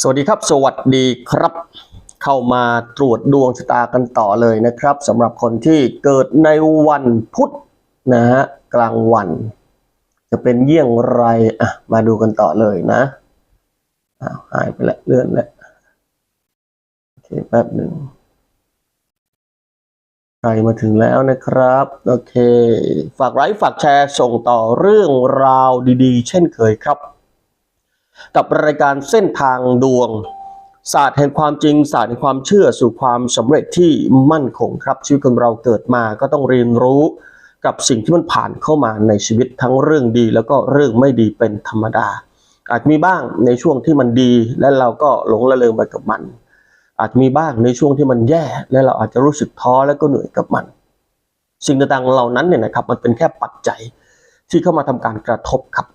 สวัสดีครับ สวัสดีครับ เข้ามาตรวจดวงชะตากันต่อเลยนะครับสำหรับคนที่เกิดในวันพุธนะฮะกลางวัน จะเป็นเยี่ยงไรอะมาดูกันต่อเลยนะอ้าวหายไปแล้วเลื่อนแล้วโอเคแป๊บหนึ่งใครมาถึงแล้วนะครับ โอเค ฝากไลค์ฝากแชร์ส่งต่อเรื่องราวดีๆ เช่นเคยครับ กับรายการเส้นทางดวง ศาสตร์แห่งความจริงศาสตร์แห่งความเชื่อสู่ความสำเร็จที่มั่นคงครับ ชีวิตคนเราเกิดมาก็ต้องเรียนรู้กับสิ่งที่มันผ่านเข้ามาในชีวิตทั้งเรื่องดี แล้วก็เรื่องไม่ดีเป็นธรรมดา อาจมีบ้างในช่วงที่มันดีและเราก็หลงระเริงไปกับมัน อาจมีบ้างในช่วงที่มันแย่และเราอาจจะรู้สึกท้อและก็เหนื่อยกับมัน สิ่งต่างๆเหล่านั้นเนี่ยนะครับมันเป็นแค่ปัจจัยที่เข้ามาทำการกระทบครับ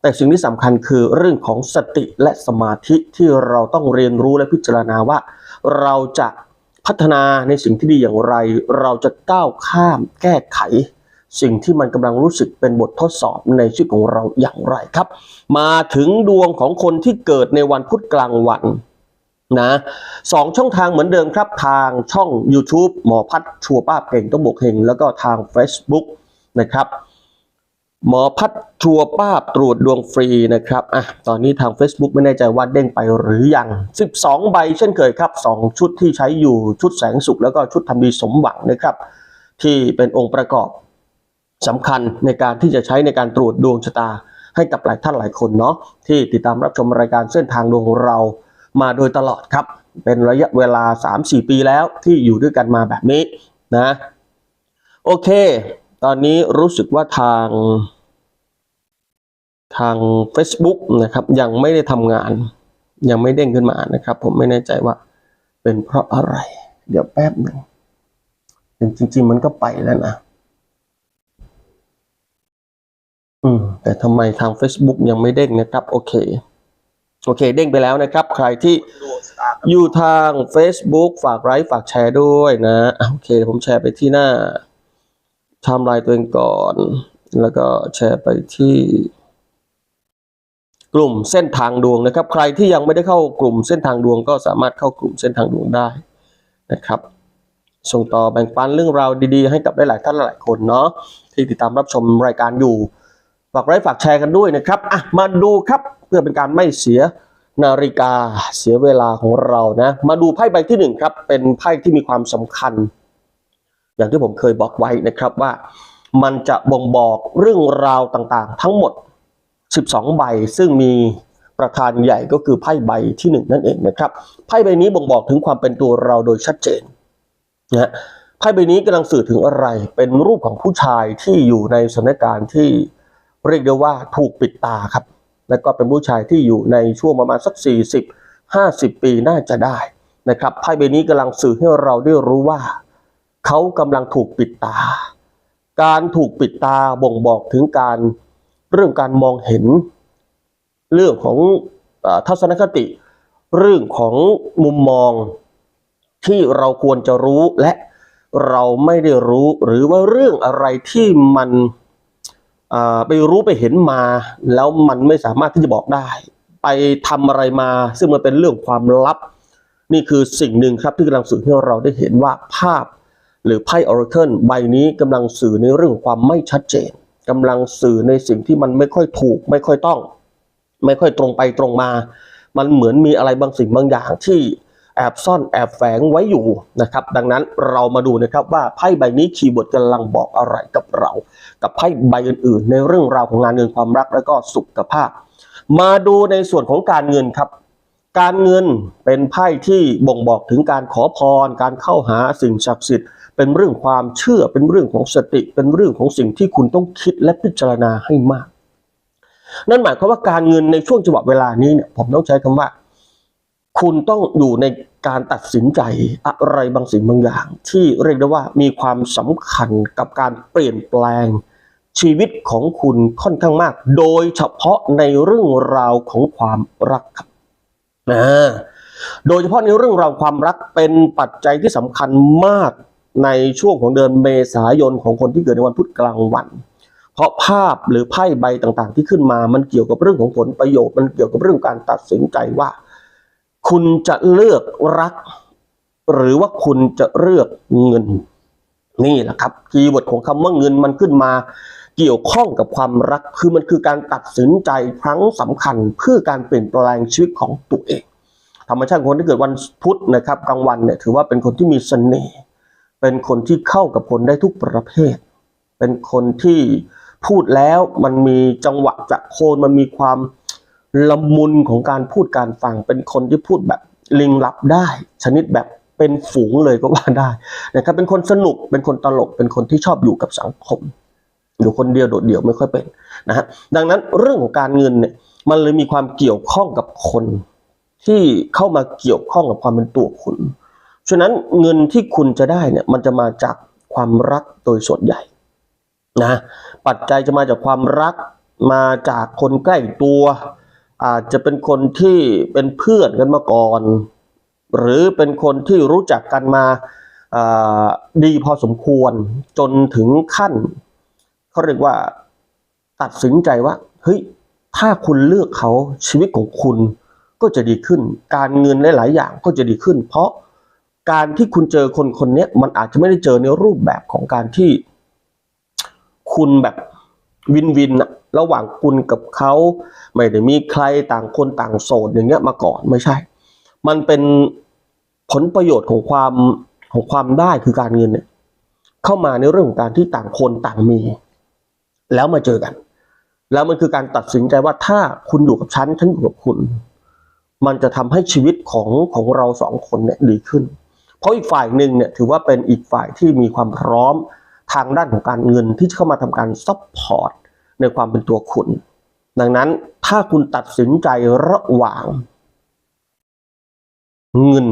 แต่สิ่งที่สำคัญคือเรื่องของสติและสมาธิที่เราต้องเรียนรู้และพิจารณาว่า เราจะพัฒนาในสิ่งที่ดีอย่างไร เราจะก้าวข้ามแก้ไข สิ่งที่มันกำลังรู้สึกเป็นบททดสอบในชีวิตของเราอย่างไรครับ มาถึงดวงของคนที่เกิดในวันพุธกลางวันนะสองช่องทางเหมือนเดิมครับทางช่อง YouTube หมอพัดชัวร์ป้าเก่งต้องบวกเฮงแล้วก็ทาง Facebook นะครับ หมอพัดชัวร์ป้าบตรวจดวงฟรีนะครับอะตอนนี้ทาง Facebook ไม่แน่ใจว่าเด้งไปหรือยัง 12 ใบเช่นเคยครับ 2 ชุดที่ใช้อยู่ชุดแสงสุขแล้วก็ชุดทำดีสมหวังนะครับ ที่เป็นองค์ประกอบสำคัญในการที่จะใช้ในการตรวจดวงชะตา ให้กับหลายท่านหลายคนเนาะที่ติดตามรับชมรายการเส้นทางดวงของเรามาโดยตลอดครับ เป็นระยะเวลา 3-4 ปีแล้วที่อยู่ด้วยกันมาแบบนี้นะ โอเค ตอนนี้รู้สึกว่าทางทาง Facebook นะครับ ยังไม่ได้ทำงาน ยังไม่เด้งขึ้นมานะครับ ผมไม่แน่ใจว่าเป็นเพราะอะไร เดี๋ยวแป๊บหนึ่งจริง ๆ มันก็ไปแล้วนะอืมแต่ทำไมทาง Facebook ยังไม่เด้งนะครับ โอเค โอเค เด้งไปแล้วนะครับ ใครที่อยู่ทาง Facebook ฝากไลค์ฝากแชร์ด้วยนะ โอเค ผมแชร์ไปที่หน้า ไทม์ไลน์ตัวเองก่อน แล้วก็แชร์ไปที่ กลุ่มเส้นทางดวงนะครับ ใครที่ยังไม่ได้เข้ากลุ่มเส้นทางดวง ก็สามารถเข้ากลุ่มเส้นทางดวงได้นะครับ ส่งต่อแบ่งปันเรื่องราวดีๆ ให้กับหลายๆท่านหลายคนเนาะที่ติดตามรับชมรายการอยู่ฝากไลค์ฝากแชร์กันด้วยนะครับอะมาดูครับเพื่อเป็นการไม่เสียนาฬิกาเสียเวลาของเรานะ มาดูไพ่ใบที่หนึ่งครับ เป็นไพ่ที่มีความสำคัญ อย่างที่ผมเคยบอกไว้นะครับว่า มันจะบ่งบอกเรื่องราวต่างๆ ทั้งหมด 12 ใบ ซึ่งมีประธานใหญ่ก็คือไพ่ใบที่หนึ่งนั่นเองนะครับไพ่ใบนี้บ่งบอกถึงความเป็นตัวเราโดยชัดเจนนะไพ่ใบนี้กำลังสื่อถึงอะไร เป็นรูปของผู้ชายที่อยู่ในสถานการณ์ที่เรียกได้ว่าถูกปิดตาครับ แล้วก็เป็นผู้ชายที่อยู่ในช่วงประมาณสัก 40 50 ปีน่าจะได้นะครับไพ่ใบนี้กำลังสื่อให้เราได้รู้ว่า เขากำลังถูกปิดตา การถูกปิดตาบ่งบอกถึงการเรื่องการมองเห็น เรื่องของอทัศนคติ เรื่องของมุมมองที่เราควรจะรู้และเราไม่ได้รู้หรือว่าเรื่องอะไรที่มันไปรู้ไปเห็นมา แล้วมันไม่สามารถที่จะบอกได้ ไปทำอะไรมา ซึ่งมันเป็นเรื่องความลับ นี่คือสิ่งหนึ่งครับที่กำลังสื่อให้เราได้เห็นว่าภาพ หรือไพ่ Oracle ใบนี้กำลังสื่อในเรื่องความไม่ชัดเจนกำลังสื่อในสิ่งที่มันไม่ค่อยถูก ไม่ค่อยต้อง ไม่ค่อยตรงไปตรงมา มันเหมือนมีอะไรบางสิ่งบางอย่างที่แอบซ่อนแอบแฝงไว้อยู่นะครับ ดังนั้นเรามาดูนะครับว่าไพ่ใบนี้คีย์เวิร์ดกำลังบอกอะไรกับเรา กับไพ่ใบอื่นๆ ในเรื่องราวของงานเงินความรักและก็สุขภาพ มาดูในส่วนของการเงินครับ การเงินเป็นไพ่ที่บ่งบอกถึงการขอพร การเข้าหาสิ่งศักดิ์สิทธิ์ เป็นเรื่องความเชื่อเป็นเรื่องของสติ เป็นเรื่องของสิ่งที่คุณต้องคิดและพิจารณาให้มาก นั่นหมายความว่าการเงินในช่วงจังหวะเวลานี้เนี่ยผมต้องใช้คำว่า คุณต้องอยู่ในการตัดสินใจอะไรบางสิ่งบางอย่าง ที่เรียกได้ว่ามีความสำคัญกับการเปลี่ยนแปลงชีวิตของคุณค่อนข้างมาก โดยเฉพาะในเรื่องราวของความรักครับอ่าโดยเฉพาะในเรื่องราวความรักเป็นปัจจัยที่สำคัญมาก ในช่วงของเดือนเมษายนของคนที่เกิดในวันพุธกลางวัน เพราะภาพหรือไพ่ใบต่างๆ ที่ขึ้นมา มันเกี่ยวกับเรื่องของผลประโยชน์ มันเกี่ยวกับเรื่องการตัดสินใจว่า คุณจะเลือกรัก หรือว่าคุณจะเลือกเงิน นี่แหละครับคีย์เวิร์ดของคำว่าเงินมันขึ้นมาเกี่ยวข้องกับความรักคือมันคือการตัดสินใจครั้งสำคัญเพื่อการเปลี่ยนแปลงชีวิตของตัวเอง ธรรมชาติคนที่เกิดวันพุธนะครับกลางวันเนี่ยถือว่าเป็นคนที่มีเสน่ห์ เป็นคนที่เข้ากับคนได้ทุกประเภท เป็นคนที่พูดแล้วมันมีจังหวะจะโคนมันมีความละมุนของการพูดการฟัง เป็นคนที่พูดแบบลิงลับได้ ชนิดแบบเป็นฝูงเลยก็ว่าได้นะครับเป็นคนสนุกเป็นคนตลกเป็นคนที่ชอบอยู่กับสังคม อยู่คนเดียวโดดเดี่ยวไม่ค่อยเป็นนะฮะดังนั้นเรื่องของการเงินเนี่ยมันเลยมีความเกี่ยวข้องกับคนที่เข้ามาเกี่ยวข้องกับความเป็นตัวคุณ ฉะนั้นเงินที่คุณจะได้เนี่ยมันจะมาจากความรักโดยส่วนใหญ่นะปัจจัยจะมาจากความรักมาจากคนใกล้ตัว อาจจะเป็นคนที่เป็นเพื่อนกันมาก่อน หรือเป็นคนที่รู้จักกันมาดีพอสมควรจนถึงขั้นเขาเรียกว่าตัดสินใจว่าเฮ้ยถ้าคุณเลือกเขาชีวิตของคุณก็จะดีขึ้น การเงินหลาย ๆ อย่างก็จะดีขึ้น เพราะ การที่คุณเจอคนคนนี้มันอาจจะไม่ได้เจอในรูปแบบของการที่คุณแบบวินวินอะระหว่างคุณกับเขาไม่ได้มีใครต่างคนต่างโสดอย่างเงี้ยมาก่อนไม่ใช่ มันเป็นผลประโยชน์ของความของความได้คือการเงินเนี่ยเข้ามาในเรื่องของการที่ต่างคนต่างมี แล้วมาเจอกัน แล้วมันคือการตัดสินใจว่าถ้าคุณอยู่กับฉันฉันอยู่กับคุณ มันจะทำให้ชีวิตของของเราสองคนเนี่ยดีขึ้น เพราะอีกฝ่ายหนึ่งเนี่ยถือว่าเป็นอีกฝ่ายที่มีความพร้อมทางด้านของการเงินที่จะเข้ามาทำการซัพพอร์ตในความเป็นตัวคุณ ดังนั้นถ้าคุณตัดสินใจระหว่าง เงิน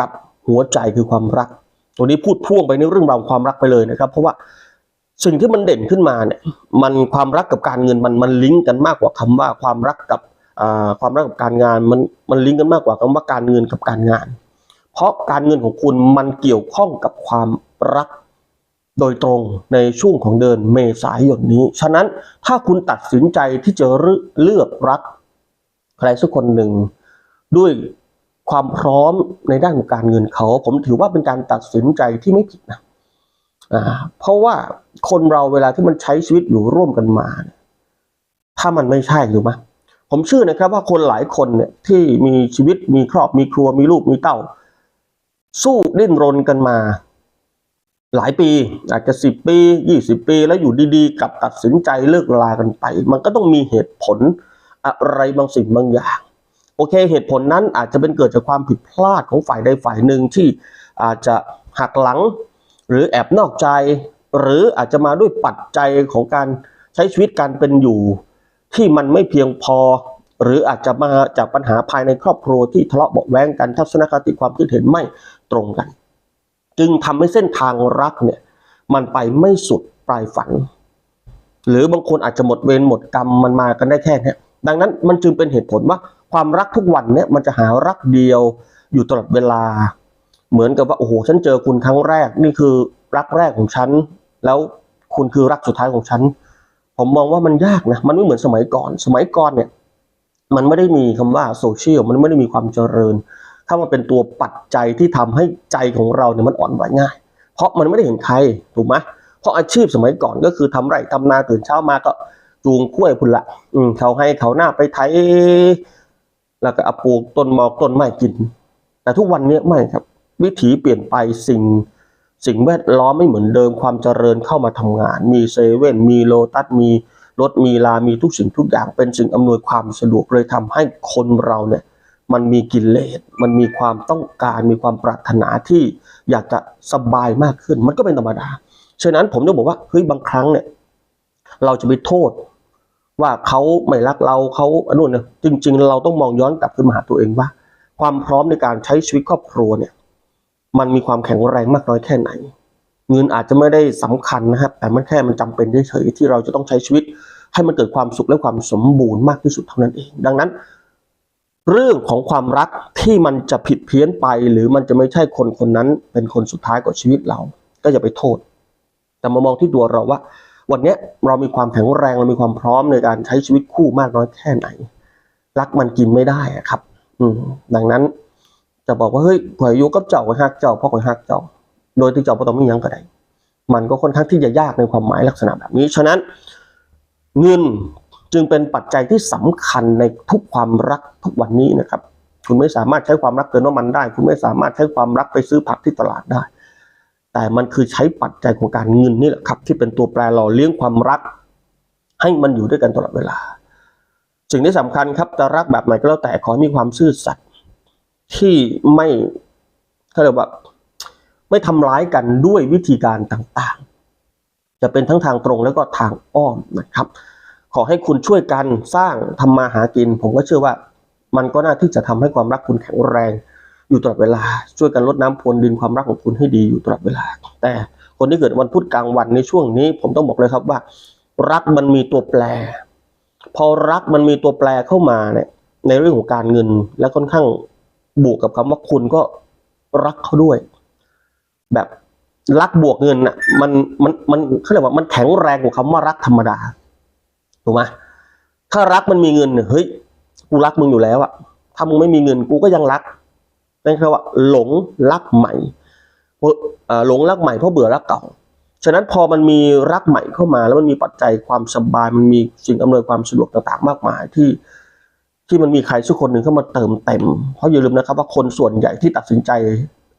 กับหัวใจคือความรัก ตัวนี้พูดพ่วงไปในเรื่องราวความรักไปเลยนะครับ เพราะว่าสิ่งที่มันเด่นขึ้นมาเนี่ยมันความรักกับการเงินมันมันลิงก์กันมากกว่าคำว่าความรักกับความรักกับการงานมันมันลิงก์กันมากกว่าคำว่าการเงินกับการงาน เพราะการเงินของคุณมันเกี่ยวข้องกับความรักโดยตรงในช่วงของเดือนเมษายนนี้ ฉะนั้นถ้าคุณตัดสินใจที่จะเลือกรัก ใครสักคนหนึ่ง ด้วยความพร้อมในด้านของการเงินเขา ผมถือว่าเป็นการตัดสินใจที่ไม่ผิดนะเพราะว่าคนเราเวลาที่มันใช้ชีวิตอยู่ร่วมกันมา ถ้ามันไม่ใช่หรือไหมผมเชื่อนะครับว่าคนหลายคนเนี่ยที่มีชีวิตมีครอบมีครัวมีลูกมีเต้า สู้ดิ้นรนกันมา หลายปีอาจจะสิบปียี่สิบปี แล้วอยู่ดีๆกลับตัดสินใจเลิกลากันไป มันก็ต้องมีเหตุผลอะไรบางสิ่งบางอย่าง โอเค เหตุผลนั้นอาจจะเป็นเกิดจากความผิดพลาดของฝ่ายใดฝ่ายหนึ่งที่อาจจะหักหลัง หรือแอบนอกใจ หรืออาจจะมาด้วยปัจจัยของการใช้ชีวิตการเป็นอยู่ ที่มันไม่เพียงพอ หรืออาจจะมาจากปัญหาภายในครอบครัวที่ทะเลาะเบาะแว้งกันทัศนคติความคิดเห็นไม่ ตรงกัน จึงทำให้เส้นทางรักเนี่ยมันไปไม่สุดปลายฝัน หรือบางคนอาจจะหมดเวรหมดกรรมมันมากันได้แค่นี้ดังนั้นมันจึงเป็นเหตุผลว่าความรักทุกวันเนี่ยมันจะหารักเดียวอยู่ตลอดเวลา เหมือนกับว่าโอ้โหฉันเจอคุณครั้งแรกนี่คือรักแรกของฉัน แล้วคุณคือรักสุดท้ายของฉัน ผมมองว่ามันยากนะมันไม่เหมือนสมัยก่อน สมัยก่อนเนี่ยมันไม่ได้มีคำว่าโซเชียลมันไม่ได้มีความเจริญ เข้ามาเป็นตัวปัจจัยที่ทำให้ใจของเราเนี่ยมันอ่อนไหวง่าย เพราะมันไม่ได้เห็นใครถูกไหมเพราะอาชีพสมัยก่อนก็คือทำไร่ทำนาตื่นเช้ามาก็จูงกล้วยพุ่นละ อืมเขาให้เขาหน้าไปไถแล้วก็เอาปลูกต้นหมอกต้นไม้กิน แต่ทุกวันนี้ไม่ครับ วิถีเปลี่ยนไปสิ่ง สิ่งแวดล้อมไม่เหมือนเดิมความเจริญเข้ามาทำงาน มีเซเว่นมีโลตัสมีรถมีลามีทุกสิ่งทุกอย่างเป็นสิ่งอำนวยความสะดวกเลยทำให้คนเราเนี่ย มันมีกิเลสมันมีความต้องการ มีความปรารถนาที่อยากจะสบายมากขึ้น มันก็เป็นธรรมดา ฉะนั้นผมจะบอกว่าเฮ้ยบางครั้งเนี่ย เราจะไปโทษว่าเขาไม่รักเราเขาอนนู้นเนี่ยจริง ๆ เราต้องมองย้อนกลับขึ้นมาหาตัวเองว่า ความพร้อมในการใช้ชีวิตครอบครัวเนี่ย มันมีความแข็งแรงมากน้อยแค่ไหน เงินอาจจะไม่ได้สำคัญนะครับ แต่มันแค่มันจำเป็นเฉยๆที่เราจะต้องใช้ชีวิต ให้มันเกิดความสุขและความสมบูรณ์มากที่สุดเท่านั้นเอง ดังนั้น เรื่องของความรักที่มันจะผิดเพี้ยนไป หรือมันจะไม่ใช่คนคนนั้น เป็นคนสุดท้ายกับชีวิตเรา ก็อย่าไปโทษ แต่มามองที่ตัวเราว่า วันนี้เรามีความแข็งแรงเรามีความพร้อมในการใช้ชีวิตคู่มากน้อยแค่ไหน รักมันกินไม่ได้ครับ อืดังนั้น จะบอกว่าเฮ้ยข่อยอยู่กับเจ้าข่อยฮักเจ้าเพราะข่อยฮักเจ้า โดยที่เจ้าบ่ต้องมียังก็ได้มันก็ค่อนข้างที่จะยากในความหมายลักษณะแบบนี้ฉะนั้น เงิน จึงเป็นปัจจัยที่สำคัญในทุกความรักทุกวันนี้นะครับ คุณไม่สามารถใช้ความรักเติมน้ำมันได้ คุณไม่สามารถใช้ความรักไปซื้อผักที่ตลาดได้ แต่มันคือใช้ปัจจัยของการเงินนี่แหละครับ ที่เป็นตัวแปรหล่อเลี้ยงความรัก ให้มันอยู่ด้วยกันตลอดเวลาสิ่งที่สำคัญครับจะรักแบบไหนก็แล้วแต่ขอมีความซื่อสัตย์ที่ไม่เขาเรียกว่าไม่ทำร้ายกันด้วยวิธีการต่างๆ จะเป็นทั้งทางตรงแล้วก็ทางอ้อมนะครับ ขอให้คุณช่วยกันสร้างทำมาหากิน ผมก็เชื่อว่ามันก็น่าที่จะทำให้ความรักคุณแข็งแรง อยู่ตลอดเวลา ช่วยกันลดน้ำพรวนดินความรักของคุณให้ดีอยู่ตลอดเวลา แต่คนที่เกิดวันพุธกลางวันในช่วงนี้ ผมต้องบอกเลยครับว่า รักมันมีตัวแปร พอรักมันมีตัวแปรเข้ามาเนี่ยในเรื่องของการเงินและค่อนข้างบวกกับคำว่าคุณก็รักเขาด้วย แบบรักบวกเงินน่ะมันมันมันเขาเรียกว่ามันแข็งแรงกว่าคำว่ารักธรรมดา ถูกไหมถ้ารักมันมีเงินเนี่ยเฮ้ยกูรักมึงอยู่แล้วอะถ้ามึงไม่มีเงินกูก็ยังรักนั่นคือว่าหลงรักใหม่เพราะหลงรักใหม่เพราะเบื่อรักเก่า ฉะนั้นพอมันมีรักใหม่เข้ามา แล้วมันมีปัจจัยความสบาย มันมีสิ่งอำนวยความสะดวกต่างๆ มากมายที่ที่มันมีใครสักคนหนึ่งเข้ามาเติมเต็ม เพราะอย่าลืมนะครับว่าคนส่วนใหญ่ที่ตัดสินใจ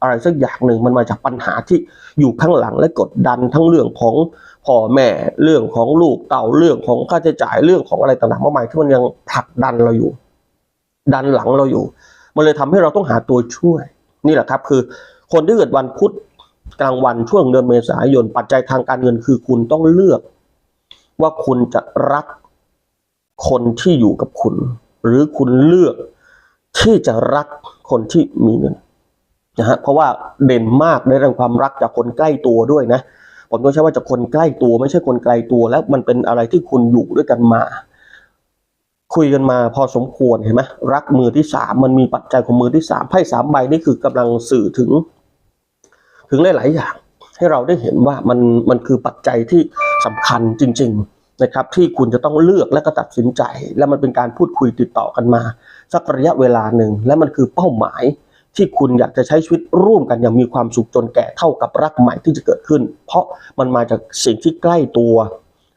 อะไรสักอย่างหนึ่งมันมาจากปัญหาที่อยู่ข้างหลังและกดดันทั้งเรื่องของ พ่อแม่เรื่องของลูกเต่าเรื่องของค่าใช้จ่ายเรื่องของอะไรต่างๆมากมายที่มันยังผลักดันเราอยู่ ดันหลังเราอยู่ มันเลยทำให้เราต้องหาตัวช่วย นี่แหละครับ คือ คนที่เกิดวันพุธกลางวันช่วงเดือนเมษายนปัจจัยทางการเงินคือคุณต้องเลือก ว่าคุณจะรักคนที่อยู่กับคุณ หรือคุณเลือกที่จะรักคนที่มีเงินนะฮะเพราะว่าเด่นมากในเรื่องความรักจากคนใกล้ตัวด้วยนะ ผมต้องใช้ว่าจากคนใกล้ตัวไม่ใช่คนไกลตัว แล้วมันเป็นอะไรที่คุณอยู่ด้วยกันมา คุยกันมาพอสมควรเห็นไหมรักมือที่สามมันมีปัจจัยของมือที่สามไพ่สามใบนี่คือกำลังสื่อถึง ถึงหลาย ๆ อย่าง ให้เราได้เห็นว่ามันมันคือปัจจัยที่สำคัญจริง ๆนะครับที่คุณจะต้องเลือกและก็ตัดสินใจ และมันเป็นการพูดคุยติดต่อกันมา สักระยะเวลาหนึ่งและมันคือเป้าหมาย ที่คุณอยากจะใช้ชีวิตร่วมกันอย่างมีความสุขจนแก่เท่ากับรักใหม่ที่จะเกิดขึ้น เพราะมันมาจากสิ่งที่ใกล้ตัว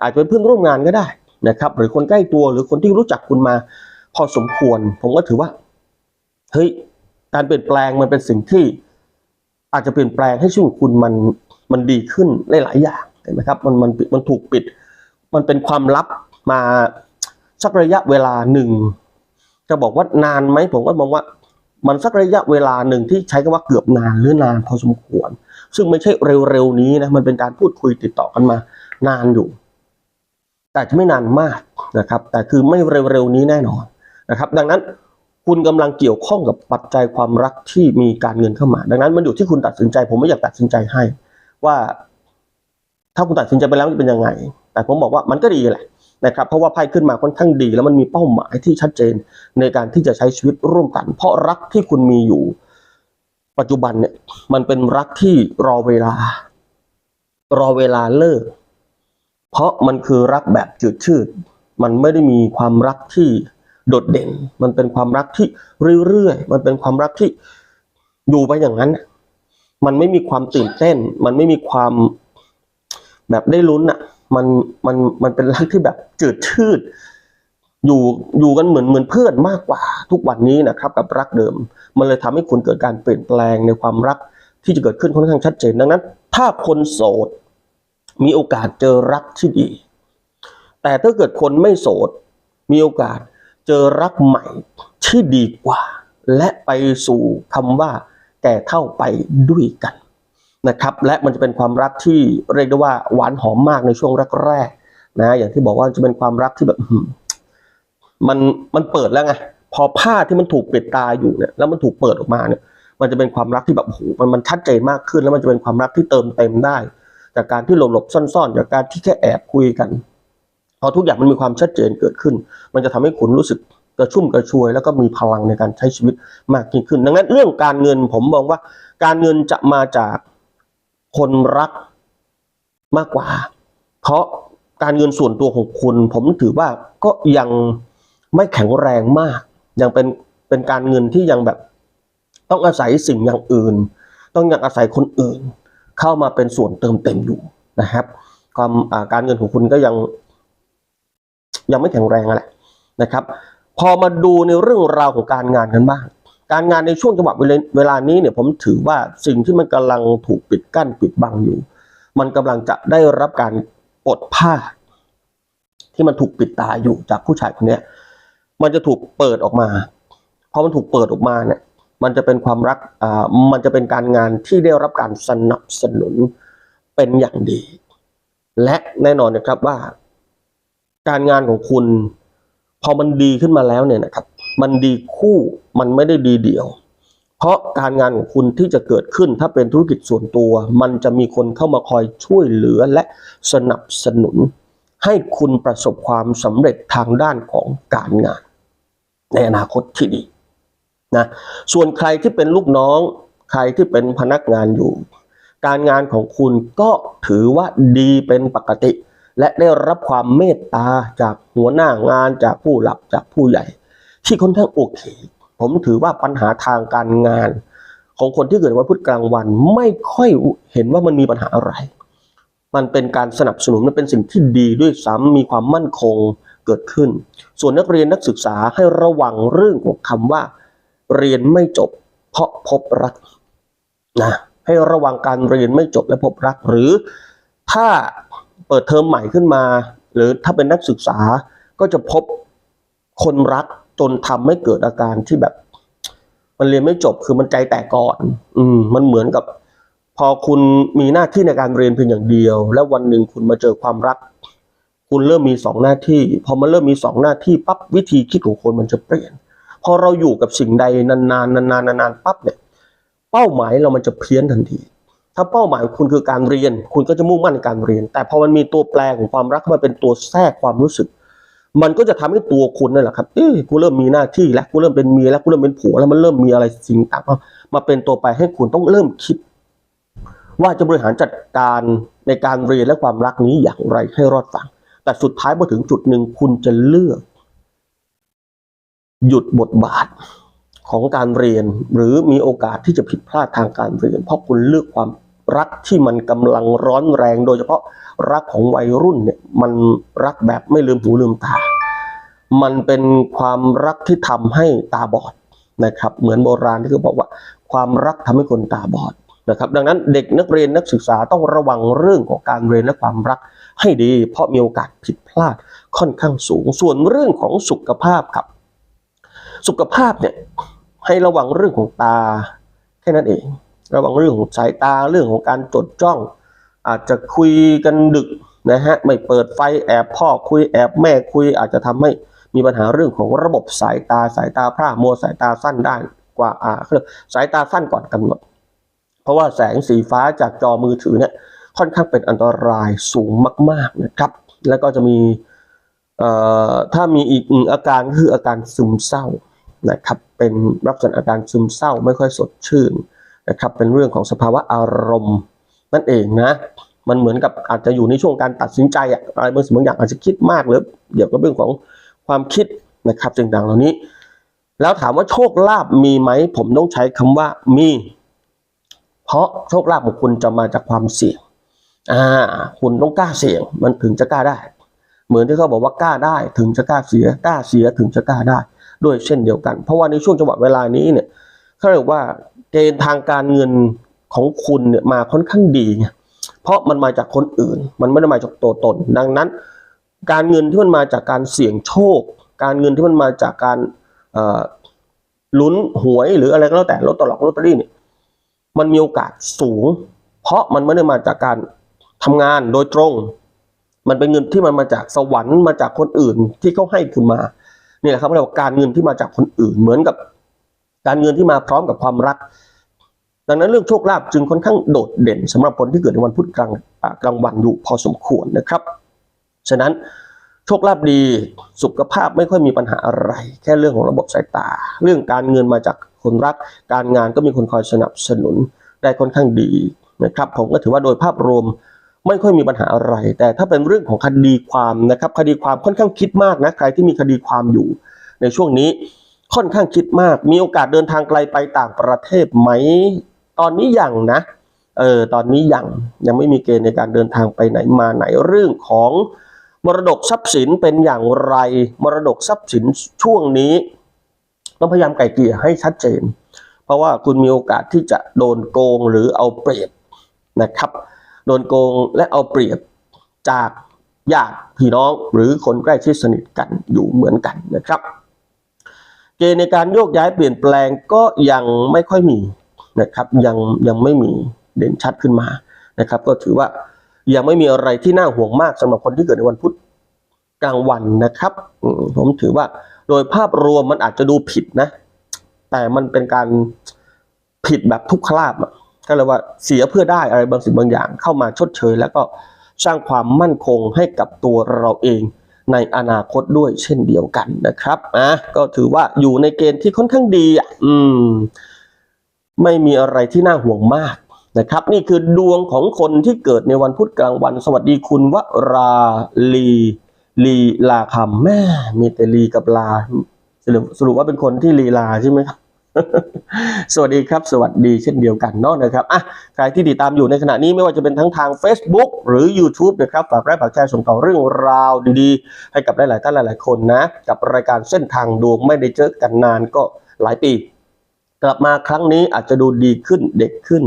อาจจะเป็นเพื่อนร่วมงานก็ได้นะครับ หรือคนใกล้ตัวหรือคนที่รู้จักคุณมา พอสมควร ผมก็ถือว่าเฮ้ยการเปลี่ยนแปลงมันเป็นสิ่งที่ อาจจะเปลี่ยนแปลงให้ชีวิตคุณมันมันดีขึ้นหลายๆอย่างเห็นไหมครับมันมันมันถูกปิด มันเป็นความลับมาสักระยะเวลาหนึ่งจะบอกว่านานไหมผมก็มองว่า มันสักระยะเวลาหนึ่งที่ใช้คำว่าเกือบนานหรือนานพอสมควร ซึ่งไม่ใช่เร็วๆนี้นะมันเป็นการพูดคุยติดต่อกันมานานอยู่ แต่จะไม่นานมากนะครับ แต่คือไม่เร็วๆนี้แน่นอนนะครับ ดังนั้นคุณกำลังเกี่ยวข้องกับปัจจัยความรักที่มีการเงินเข้ามา ดังนั้นมันอยู่ที่คุณตัดสินใจ ผมไม่อยากตัดสินใจให้ ว่า ถ้าคุณตัดสินใจไปแล้วจะเป็นยังไง แต่ผมบอกว่ามันก็ดีแหละ นะครับเพราะว่าไพ่ขึ้นมาค่อนข้างดี แล้วมันมีเป้าหมายที่ชัดเจนในการที่จะใช้ชีวิตร่วมกัน เพราะรักที่คุณมีอยู่ ปัจจุบันเนี่ยมันเป็นรักที่รอเวลา รอเวลาเลิก เพราะมันคือรักแบบจืดชืด มันไม่ได้มีความรักที่โดดเด่น มันเป็นความรักที่เรื่อยๆมันเป็นความรักที่อยู่ไปอย่างนั้น มันไม่มีความตื่นเต้น มันไม่มีความแบบได้ลุ้นอะ มันมันมันเป็นรักที่แบบจืดชืด อยู่อยู่กันเหมือนเหมือนเพื่อนมากกว่าทุกวันนี้นะครับ กับรักเดิม มันเลยทำให้คุณเกิดการเปลี่ยนแปลงในความรักที่จะเกิดขึ้นค่อนข้างชัดเจนดังนั้น ถ้าคนโสด มีโอกาสเจอรักที่ดี แต่ถ้าเกิดคนไม่โสด มีโอกาสเจอรักใหม่ที่ดีกว่า และไปสู่คำว่าแก่เท่าไปด้วยกัน นะครับ และมันจะเป็นความรักที่เรียกได้ว่าหวานหอมมากในช่วงแรกๆนะอย่างที่บอกว่าจะเป็นความรักที่แบบมันมันเปิดแล้วไงพอผ้าที่มันถูกปิดตาอยู่เนี่ยแล้วมันถูกเปิดออกมาเนี่ย มันจะเป็นความรักที่แบบโอ้โหมันมันชัดเจนมากขึ้น แล้วมันจะเป็นความรักที่เติมเต็มได้ จากการที่หลบหลบซ่อนๆ จากการที่แค่แอบคุยกันพอทุกอย่างมันมีความชัดเจนเกิดขึ้น มันจะทำให้คุณรู้สึกกระชุ่มกระชวย แล้วก็มีพลังในการใช้ชีวิตมากยิ่งขึ้น ดังนั้นเรื่องการเงินผมมองว่า การเงินจะมาจาก คนรักมากกว่า เพราะการเงินส่วนตัวของคุณ ผมถือว่าก็ยังไม่แข็งแรงมาก ยังเป็นเป็นการเงินที่ยังแบบ ต้องอาศัยสิ่งอย่างอื่น ต้องยังอาศัยคนอื่น เข้ามาเป็นส่วนเติมเต็มอยู่นะครับ ความการเงินของคุณก็ยัง ยังไม่แข็งแรงอะแหละนะครับ พอมาดูในเรื่องราวของการงานกันบ้าง การงานในช่วงจังหวะเวลาเวลานี้เนี่ยผมถือว่าสิ่งที่มันกำลังถูกปิดกั้นปิดบังอยู่ มันกำลังจะได้รับการปลดผ้า ที่มันถูกปิดตาอยู่จากผู้ชายคนนี้มันจะถูกเปิดออกมาพอมันถูกเปิดออกมาเนี่ยมันจะเป็นความรักอ่ามันจะเป็นการงานที่ได้รับการสนับสนุนเป็นอย่างดี และแน่นอนนะครับว่า การงานของคุณ พอมันดีขึ้นมาแล้วเนี่ยนะครับ มันดีคู่มันไม่ได้ดีเดี่ยว เพราะการงานของคุณที่จะเกิดขึ้นถ้าเป็นธุรกิจส่วนตัว มันจะมีคนเข้ามาคอยช่วยเหลือและสนับสนุน ให้คุณประสบความสำเร็จทางด้านของการงาน ในอนาคตที่ดีนะส่วนใครที่เป็นลูกน้อง ใครที่เป็นพนักงานอยู่ การงานของคุณก็ถือว่าดีเป็นปกติ และได้รับความเมตตาจากหัวหน้างานจากผู้หลักจากผู้ใหญ่ ที่ค่อนข้างโอเค ผมถือว่าปัญหาทางการงาน ของคนที่เกิดวันพุธกลางวันไม่ค่อยเห็นว่ามันมีปัญหาอะไร มันเป็นการสนับสนุนมันเป็นสิ่งที่ดีด้วยซ้ำมีความมั่นคงเกิดขึ้น ส่วนนักเรียนนักศึกษาให้ระวังเรื่องของคำว่า เรียนไม่จบ เพราะพบรักนะให้ระวังการเรียนไม่จบและพบรัก หรือถ้าเปิดเทอมใหม่ขึ้นมา หรือถ้าเป็นนักศึกษาก็จะพบคนรัก จนทำให้เกิดอาการที่แบบ มันเรียนไม่จบคือมันใจแตกก่อน อืม มันเหมือนกับ พอคุณมีหน้าที่ในการเรียนเพียงอย่างเดียว แล้ววันหนึ่งคุณมาเจอความรัก คุณเริ่มมีสองหน้าที่ พอมันเริ่มมีสองหน้าที่ปั๊บวิธีคิดของคนมันจะเปลี่ยน พอเราอยู่กับสิ่งใดนานๆนานๆนานๆปั๊บเนี่ยเป้าหมายเรามันจะเพี้ยนทันทีถ้าเป้าหมายของคุณคือการเรียน คุณก็จะมุ่งมั่นในการเรียน แต่พอมันมีตัวแปรของความรักมาเป็นตัวแทรกความรู้สึก มันก็จะทำให้ตัวคุณนั่นแหละครับ เอ้ยกูเริ่มมีหน้าที่แล้ว กูเริ่มเป็นเมียแล้ว กูเริ่มเป็นผัวแล้ว มันเริ่มมีอะไรสิ่งต่างมาเป็นตัวไปให้คุณต้องเริ่มคิด ว่าจะบริหารจัดการในการเรียนและความรักนี้อย่างไรให้รอดฝั่ง แต่สุดท้ายพอถึงจุดหนึ่งคุณจะเลือก หยุดบทบาทของการเรียน หรือมีโอกาสที่จะผิดพลาดทางการเรียน เพราะคุณเลือกความ รักที่มันกำลังร้อนแรง โดยเฉพาะรักของวัยรุ่นเนี่ยมันรักแบบไม่ลืมหูลืมตา มันเป็นความรักที่ทำให้ตาบอดนะครับ เหมือนโบราณที่เขาบอกว่า ความรักทำให้คนตาบอดนะครับดังนั้นเด็กนักเรียนนักศึกษาต้องระวังเรื่องของการเรียนและความรักให้ดี เพราะมีโอกาสผิดพลาดค่อนข้างสูง ส่วนเรื่องของสุขภาพครับ สุขภาพเนี่ยให้ระวังเรื่องของตาแค่นั้นเอง ระวังเรื่องของสายตาเรื่องของการจดจ้อง อาจจะคุยกันดึกนะฮะไม่เปิดไฟแอบพ่อคุยแอบแม่คุย อาจจะทำให้มีปัญหาเรื่องของระบบสายตาสายตาพร่ามัวสายตาสั้นได้กว่าอ่าสายตาสั้นก่อนกำหนด เพราะว่าแสงสีฟ้าจากจอมือถือเนี่ยค่อนข้างเป็นอันตรายสูงมาก ๆนะครับ แล้วก็จะมีเอ่อถ้ามีอีกอาการก็คืออาการซึมเศร้านะครับเป็นลักษณะอาการซึมเศร้าไม่ค่อยสดชื่น นะครับเป็นเรื่องของสภาวะอารมณ์ นั่นเองนะมันเหมือนกับอาจจะอยู่ในช่วงการตัดสินใจอะอะไรบางสิ่งบางอย่างอาจจะคิดมากหรือเกี่ยวกับเรื่องของความคิดนะครับสิ่งต่างเหล่านี้ แล้วถามว่าโชคลาภมีไหม ผมต้องใช้คำว่ามี เพราะโชคลาภของคุณจะมาจากความเสี่ยงอ่าคุณต้องกล้าเสี่ยง มันถึงจะกล้าได้ เหมือนที่เขาบอกว่ากล้าได้ ถึงจะกล้าเสียกล้าเสียถึงจะกล้าได้ ด้วยเช่นเดียวกัน เพราะว่าในช่วงจังหวะเวลานี้เนี่ยเขาเรียกว่า เกณฑ์ทางการเงินของคุณเนี่ยมาค่อนข้างดีไงเพราะมันมาจากคนอื่น มันไม่ได้มาจากตัวตน ดังนั้น การเงินที่มันมาจากการเสี่ยงโชค การเงินที่มันมาจากการลุ้นหวยหรืออะไรก็แล้วแต่ลอตเตอรี่ลอตเตอรี่เนี่ยมันมีโอกาสสูง เพราะมันไม่ได้มาจากการทำงานโดยตรง มันเป็นเงินที่มันมาจากสวรรค์มาจากคนอื่นที่เขาให้คุณมานี่แหละครับเรียกว่าการเงินที่มาจากคนอื่นเหมือนกับ การเงินที่มาพร้อมกับความรัก ดังนั้นเรื่องโชคลาภจึงค่อนข้างโดดเด่นสำหรับคนที่เกิดในวันพุธกลางกลางวันอยู่พอสมควรนะครับ ฉะนั้นโชคลาภดีสุขภาพไม่ค่อยมีปัญหาอะไร แค่เรื่องของระบบสายตา เรื่องการเงินมาจากคนรัก การงานก็มีคนคอยสนับสนุนได้ค่อนข้างดีนะครับผมก็ถือว่าโดยภาพรวมไม่ค่อยมีปัญหาอะไร แต่ถ้าเป็นเรื่องของคดีความนะครับ คดีความค่อนข้างคิดมากนะใครที่มีคดีความอยู่ในช่วงนี้ ค่อนข้างคิดมาก มีโอกาสเดินทางไกลไปต่างประเทศไหม ตอนนี้ยังนะ เออ ตอนนี้ยังยังไม่มีเกณฑ์ในการเดินทางไปไหนมาไหนเรื่องของมรดกทรัพย์สินเป็นอย่างไร มรดกทรัพย์สินช่วงนี้ ต้องพยายามไกลเกี่ยให้ชัดเจน เพราะว่าคุณมีโอกาสที่จะโดนโกงหรือเอาเปรียบนะครับ โดนโกงและเอาเปรียบจากญาติพี่น้องหรือคนใกล้ชิดสนิทกันอยู่เหมือนกันนะครับ เกณฑ์ในการโยกย้ายเปลี่ยนแปลงก็ยังไม่ค่อยมีนะครับยังยังไม่มีเด่นชัดขึ้นมานะครับ ก็ถือว่ายังไม่มีอะไรที่น่าห่วงมากสำหรับคนที่เกิดในวันพุธกลางวันนะครับผมถือว่าโดยภาพรวมมันอาจจะดูผิดนะ แต่มันเป็นการผิดแบบทุกขลาบก็เลยว่าเสียเพื่อได้อะไรบางสิ่งบางอย่างเข้ามาชดเชย แล้วก็สร้างความมั่นคงให้กับตัวเราเอง ในอนาคตด้วยเช่นเดียวกันนะครับอะก็ถือว่าอยู่ในเกณฑ์ที่ค่อนข้างดีอะอืม ไม่มีอะไรที่น่าห่วงมากนะครับ นี่คือดวงของคนที่เกิดในวันพุธกลางวัน สวัสดีคุณวราลีลีลาคำแม่มีแต่ลีกับลาสรุปสรุปว่าเป็นคนที่ลีลาใช่ไหมครับ สวัสดีครับ สวัสดีเช่นเดียวกันเนาะนะครับอะใครที่ติดตามอยู่ในขณะนี้ไม่ว่าจะเป็นทั้งทาง Facebook หรือ YouTube นะครับฝากไลค์ฝากแชร์ส่งต่อเรื่องราวดีๆ ให้กับหลายๆท่านหลายๆคนนะ กับรายการเส้นทางดวงไม่ได้เจอกันนานก็หลายปี กลับมาครั้งนี้อาจจะดูดีขึ้นเด็กขึ้น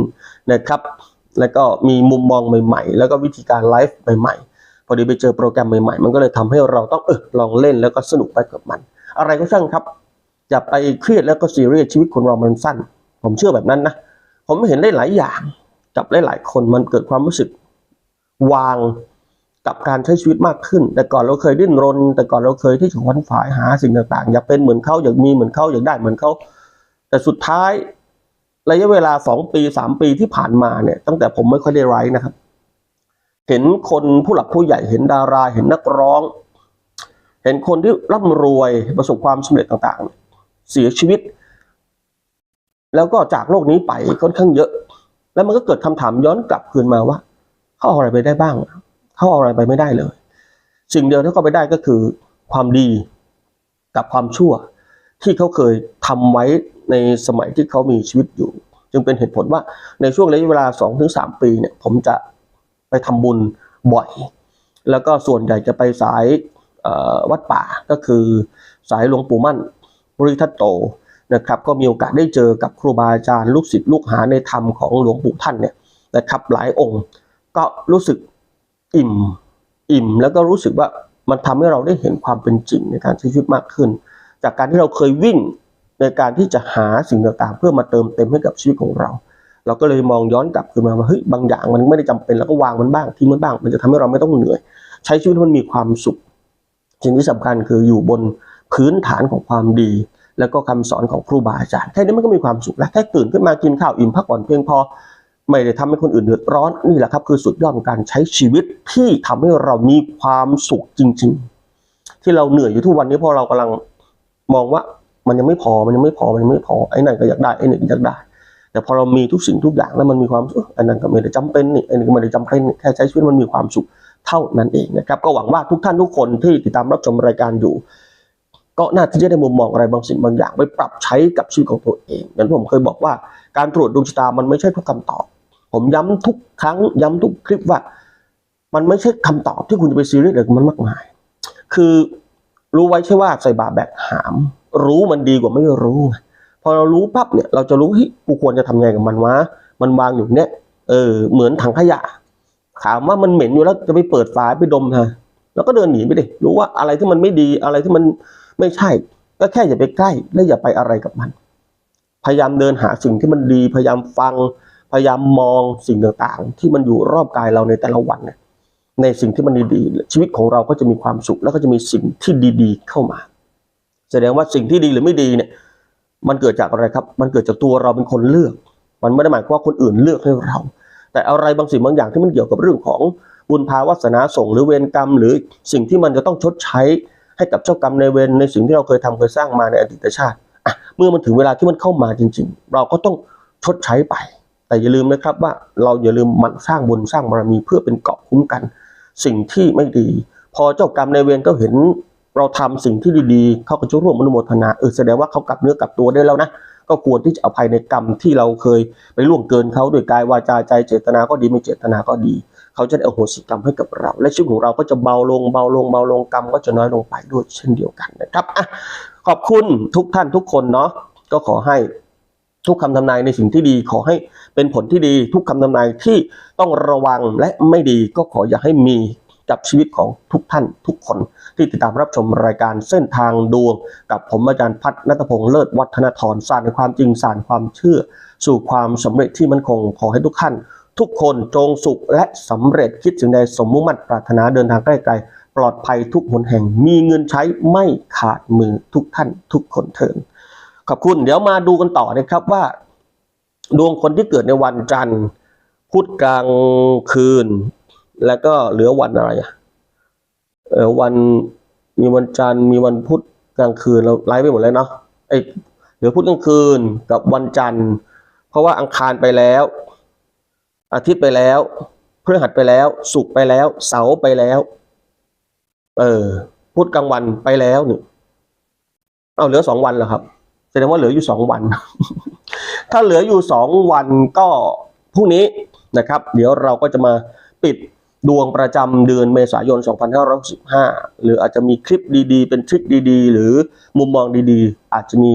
นะครับ แล้วก็มีมุมมองใหม่ ๆ แล้วก็วิธีการไลฟ์ใหม่ๆ พอดีไปเจอโปรแกรมใหม่ๆ มันก็เลยทำให้เราต้องเออลองเล่นแล้วก็สนุกไปกับมัน อะไรก็ช่างครับ อย่าไปเครียดแล้วก็ซีเรียสชีวิตคนเรามันสั้น ผมเชื่อแบบนั้นนะ ผมเห็นได้หลายอย่างกับหลายๆคนมันเกิดความรู้สึกวางกับการใช้ชีวิตมากขึ้น แต่ก่อนเราเคยดิ้นรน แต่ก่อนเราเคยที่จะขวนฝายหาสิ่งต่างๆ อยากเป็นเหมือนเขาอยากมีเหมือนเขาอยากได้เหมือนเขาแต่สุดท้ายระยะเวลาสองปีสามปีที่ผ่านมาเนี่ย ตั้งแต่ผมไม่ค่อยได้ไลฟ์นะครับ เห็นคนผู้หลักผู้ใหญ่เห็นดาราเห็นนักร้อง เห็นคนที่ร่ำรวยประสบความสำเร็จต่างๆ เสียชีวิต แล้วก็จากโลกนี้ไปค่อนข้างเยอะ แล้วมันก็เกิดคำถามย้อนกลับคืนมาว่า เขาเอาอะไรไปได้บ้าง เขาเอาอะไรไปไม่ได้เลย สิ่งเดียวที่เขาไปได้ก็คือ ความดีกับความชั่ว ที่เขาเคยทำไว้ในสมัยที่เขามีชีวิตอยู่ จึงเป็นเหตุผลว่าในช่วงระยะเวลา 2-3 ปีเนี่ยผมจะไปทำบุญบ่อย แล้วก็ส่วนใหญ่จะไปสายวัดป่าก็คือสายหลวงปู่มั่น บริทัตโตนะครับก็มีโอกาสได้เจอกับครูบาอาจารย์ลูกศิษย์ลูกหาในธรรมของหลวงปู่ท่านเนี่ยนะครับหลายองค์ ก็รู้สึกอิ่มอิ่ม แล้วก็รู้สึกว่ามันทำให้เราได้เห็นความเป็นจริงในการใช้ชีวิตมากขึ้น จากการที่เราเคยวิ่งในการที่จะหาสิ่งต่างๆ เพื่อมาเติมเต็มให้กับชีวิตของเรา เราก็เลยมองย้อนกลับคืนมาว่าเฮ้ยบางอย่างมันไม่ได้จำเป็นแล้วก็วางมันบ้างทิ้งมันบ้าง มันจะทำให้เราไม่ต้องเหนื่อย ใช้ชีวิตมันมีความสุขสิ่งที่สำคัญคืออยู่บน พื้นฐานของความดี แล้วก็คำสอนของครูบาอาจารย์แค่นี้มันก็มีความสุขแล้วแค่ตื่นขึ้นมากินข้าวอิ่มพักผ่อนเพียงพอไม่ได้ทำให้คนอื่นเดือดร้อนนี่แหละครับคือสุดยอดของการใช้ชีวิตที่ทำให้เรามีความสุขจริง ๆ ที่เราเหนื่อยอยู่ทุกวันนี้เพราะเรากำลังมองว่ามันยังไม่พอมันยังไม่พอมันยังไม่พอไอ้นั่นก็อยากได้ไอ้นี่ก็อยากได้ แต่พอเรามีทุกสิ่งทุกอย่างแล้วมันมีความสุขอันนั้นก็ไม่ได้จำเป็นนี่ไอ้นี่ก็ไม่ได้จำเป็นแค่ใช้ชีวิตมันมีความสุขเท่านั้นเองนะครับ ก็หวังว่าทุกท่านทุกคนที่ติดตามรับชมรายการอยู่ ก็น่าที่จะได้มุมมองอะไรบางสิ่งบางอย่างไปปรับใช้กับชีวิตของตัวเองอย่างที่ผมเคยบอกว่าการตรวจดวงชะตามันไม่ใช่ทุกคำตอบ ผมย้ำทุกครั้งย้ำทุกคลิปว่า มันไม่ใช่คำตอบที่คุณจะไปซีเรียสอะไรมันมากมาย คือรู้ไว้ใช่ว่าใส่บาแบกหาม รู้มันดีกว่าไม่รู้ พอเรารู้ปั๊บเนี่ย เราจะรู้เฮ้ยกูควรจะทำไงกับมันวะมันวางอยู่เนี่ยเออเหมือนถังขยะ ถามว่ามันเหม็นอยู่แล้วจะไปเปิดฝาไปดมฮะแล้วก็เดินหนีไปดิรู้ว่าอะไรที่มันไม่ดีอะไรที่มัน ไม่ใช่ ก็แค่อย่าไปใกล้และอย่าไปอะไรกับมัน พยายามเดินหาสิ่งที่มันดี พยายามฟัง พยายามมองสิ่งต่างๆ ที่มันอยู่รอบกายเราในแต่ละวันเนี่ยในสิ่งที่มันดีๆชีวิตของเราก็จะมีความสุข แล้วก็จะมีสิ่งที่ดีๆ เข้ามา แสดงว่าสิ่งที่ดีหรือไม่ดีเนี่ย มันเกิดจากอะไรครับ มันเกิดจากตัวเราเป็นคนเลือก มันไม่ได้หมายความว่าคนอื่นเลือกให้เรา แต่อะไรบางสิ่งบางอย่างที่มันเกี่ยวกับเรื่องของบุญภาวาสนาส่งหรือเวรกรรม หรือสิ่งที่มันจะต้องชดใช้ ให้กับเจ้ากรรมในเวรในสิ่งที่เราเคยทำเคยสร้างมาในอดีตชาติอะเมื่อมันถึงเวลาที่มันเข้ามาจริง ๆ เราก็ต้องชดใช้ไป แต่อย่าลืมนะครับว่าเราอย่าลืมมันสร้างบุญสร้างบารมีเพื่อเป็นเกราะคุ้มกัน สิ่งที่ไม่ดี พอเจ้ากรรมในเวรก็เห็นเราทำสิ่งที่ดีๆ เขาก็จะร่วมอนุโมทนาเออแสดงว่าเขากลับเนื้อกลับตัวได้แล้วนะ ก็ควรที่จะอภัยในกรรมที่เราเคยไปล่วงเกินเขาโดยกายวาจาใจเจตนาก็ดีไม่เจตนาก็ดี เขาจะได้อโหสิกรรมให้กับเรา และชีวิตของเราก็จะเบาลงเบาลงเบาลงกรรมก็จะน้อยลงไปด้วยเช่นเดียวกันนะครับอะขอบคุณทุกท่านทุกคนเนาะก็ขอให้ทุกคำทำนายในสิ่งที่ดีขอให้เป็นผลที่ดีทุกคำทำนายที่ต้องระวังและไม่ดีก็ขออย่าให้มีกับชีวิตของทุกท่านทุกคน ที่ติดตามรับชมรายการเส้นทางดวง กับผมอาจารย์พัฒนัทพงษ์เลิศวัฒนทรสารในความจริงสารความเชื่อ สู่ความสำเร็จที่มั่นคงขอให้ทุกท่าน ทุกคนจงสุขและสำเร็จคิดสิ่งใดสมมุ่งมั่นปรารถนาเดินทางใกล้ไกลปลอดภัยทุกหนแห่งมีเงินใช้ไม่ขาดมือทุกท่านทุกคนเถิดขอบคุณเดี๋ยวมาดูกันต่อนะครับว่า ดวงคนที่เกิดในวันจันทร์พุธกลางคืน แล้วก็เหลือวันอะไรอะเออวันมีวันจันทร์มีวันพุธกลางคืนเราไล่ไปหมดแล้วเนาะไอเหลือพุธกลางคืนกับวันจันทร์ เพราะว่าอังคารไปแล้ว อาทิตย์ไปแล้วพฤหัสไปแล้ว ศุกร์ไปแล้ว เสาร์ไปแล้ว เออพุธกลางวันไปแล้วนี่เอาเหลือสองวันเหรอครับแสดงว่าเหลืออยู่สองวัน ถ้าเหลืออยู่สองวันก็พรุ่งนี้นะครับ เดี๋ยวเราก็จะมาปิดดวงประจำเดือนเมษายน 2565 หรืออาจจะมีคลิปดีๆ เป็นทริคดีๆ หรือมุมมองดีๆ อาจจะมี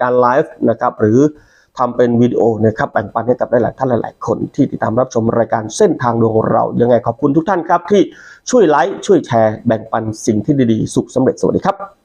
การไลฟ์นะครับ หรือ ทำเป็นวิดีโอนะครับแบ่งปันให้กับหลายๆท่านหลายๆ คนที่ติดตามรับชมรายการเส้นทางดวงเรา ยังไงขอบคุณทุกท่านครับที่ช่วยไลค์ช่วยแชร์แบ่งปันสิ่งที่ดีๆ สุขสำเร็จสวัสดีครับ